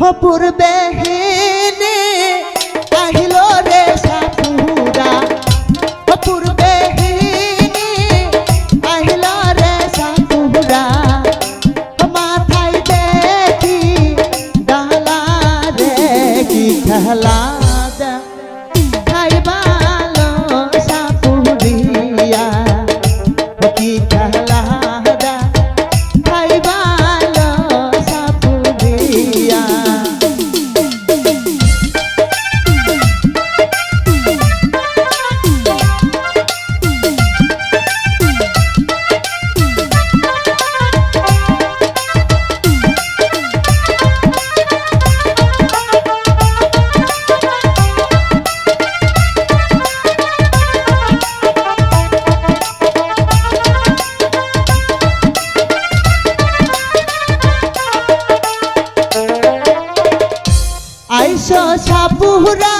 অপূর্বে হেনে বুহুরা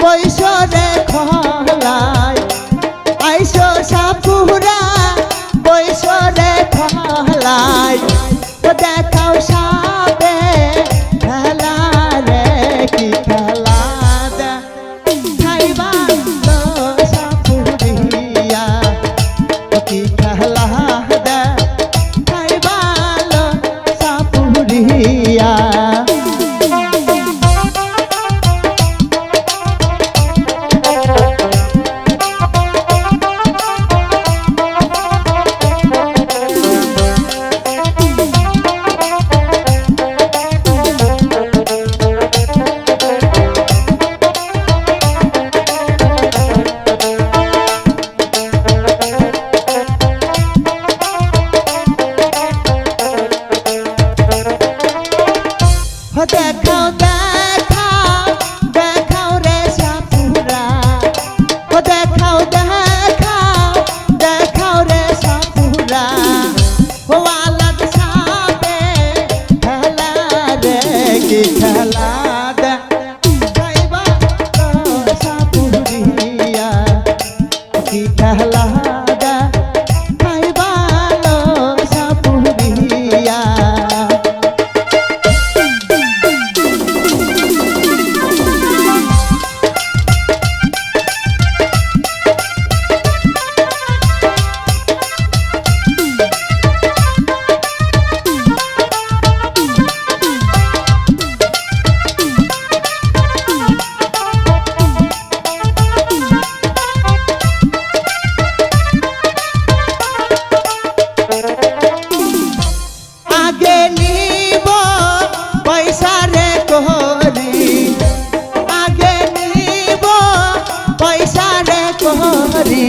বৈশরে খলায় আইসো সাপুরা বৈশরে খলায় ও দেখ আগে নিব পয়সা রে কোহরি আগে নিব পয়সা রে কোহরি